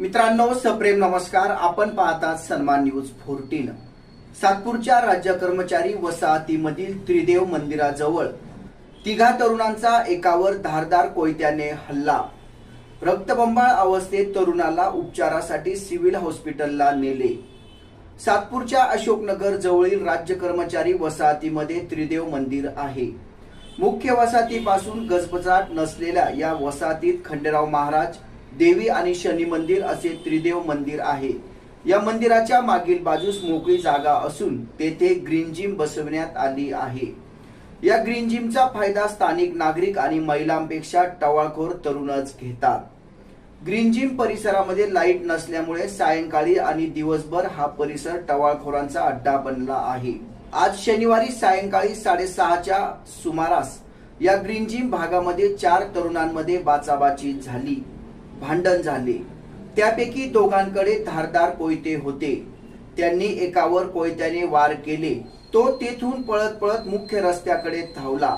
मित्रांनो सप्रेम नमस्कार. आपण पाहतात सन्मान न्यूज फोर्टीन. सातपूरच्या राज्य कर्मचारी वसाहतीमधील त्रिदेव मंदिराजवळ तिघा तरुणांचा एकावर धारदार कोयत्याने हल्ला. रक्तबंबाळ अवस्थेत तरुणाला उपचारासाठी सिव्हिल हॉस्पिटलला नेले. सातपूरच्या अशोकनगर जवळील राज्य कर्मचारी वसाहतीमध्ये त्रिदेव मंदिर आहे. मुख्य वसाहतीपासून गजबजाट नसलेल्या या वसाहतीत खंडेराव महाराज देवी आणि शनी मंदिर असे त्रिदेव मंदिर आहे. या मंदिराच्या मागील बाजूस मोकळी जागा असून तेथे ग्रीन जिम बसवण्यात आली आहे. या ग्रीन जिमचा फायदा स्थानिक नागरिक आणि महिलांपेक्षा टवाळखोर तरुणच घेतात. ग्रीन जिम परिसरामध्ये लाइट नसल्यामुळे सायंकाळी आणि दिवसभर हा परिसर टवाळखोरांचा अड्डा बनला आहे. आज शनिवारी सायंकाळी साडेसहाच्या सुमारास या ग्रीन जिम भागामध्ये चार तरुणांमध्ये बाचाबाची झाली. भांडण झाले. त्यापैकी दोघांकडे धारदार कोयते होते. त्यांनी एकावर कोयत्याने वार केले. तो तेथून पळत पळत मुख्य रस्त्याकडे धावला.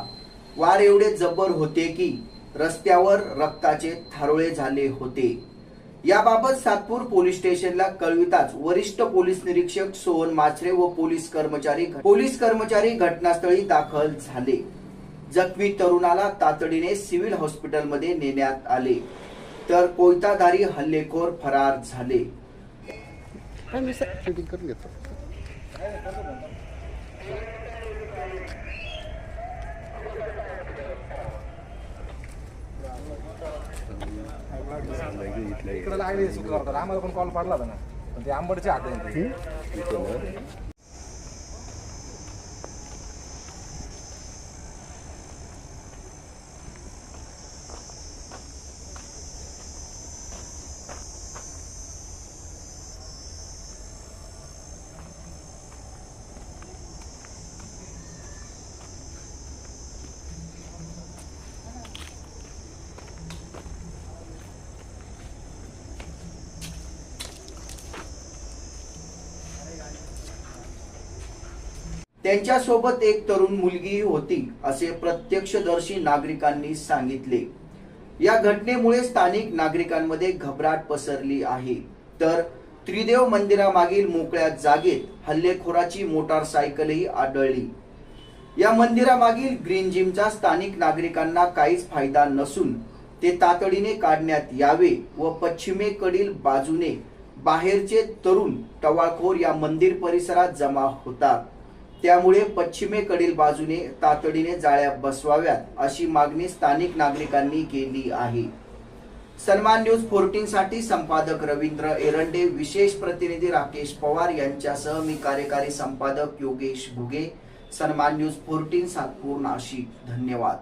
वार एवढे जबर होते की रस्त्यावर रक्ताचे थारोळे झाले होते. याबाबत सातपूर पोलीस स्टेशनला कळविताच वरिष्ठ पोलीस निरीक्षक सोहन माचरे व पोलीस कर्मचारी पोलीस कर्मचारी घटनास्थळी दाखल झाले. जखमी तरुणाला तातडीने सिव्हिल हॉस्पिटलमध्ये नेण्यात आले. तर कोयताधारी हल्लेखोर फरार झाले. मी शूटिंग करून घेतो? इकडे लागले शुक्रवार आम्हाला पण कॉल पडला होता ना. पण ते आंबडचे हात त्यांच्यासोबत एक तरुण मुलगी होती असे प्रत्यक्षदर्शी नागरिकांनी सांगितले. या घटनेमुळे स्थानिक नागरिकांमध्ये घबराट पसरली आहे. तर त्रिदेव मंदिरामागील मोकळ्या जागेत हल्लेखोराची मोटारसायकलही आढळली या मंदिरामागील ग्रीन जिमचा स्थानिक नागरिकांना काहीच फायदा नसून ते तातडीने काढण्यात यावे व पश्चिमेकडील बाजूने बाहेरचे तरुण टवाळखोर या मंदिर परिसरात जमा होतात. त्यामुळे पश्चिमेकडील बाजूने तातडीने जाळ्या बसवाव्यात अशी मागणी स्थानिक नागरिकांनी केली आहे. सन्मान न्यूज फोर्टीन साठी संपादक रवींद्र एरंडे विशेष प्रतिनिधी राकेश पवार यांच्यासह मी कार्यकारी संपादक योगेश भुगे. सन्मान न्यूज फोर्टीन सातपूर नाशिक धन्यवाद.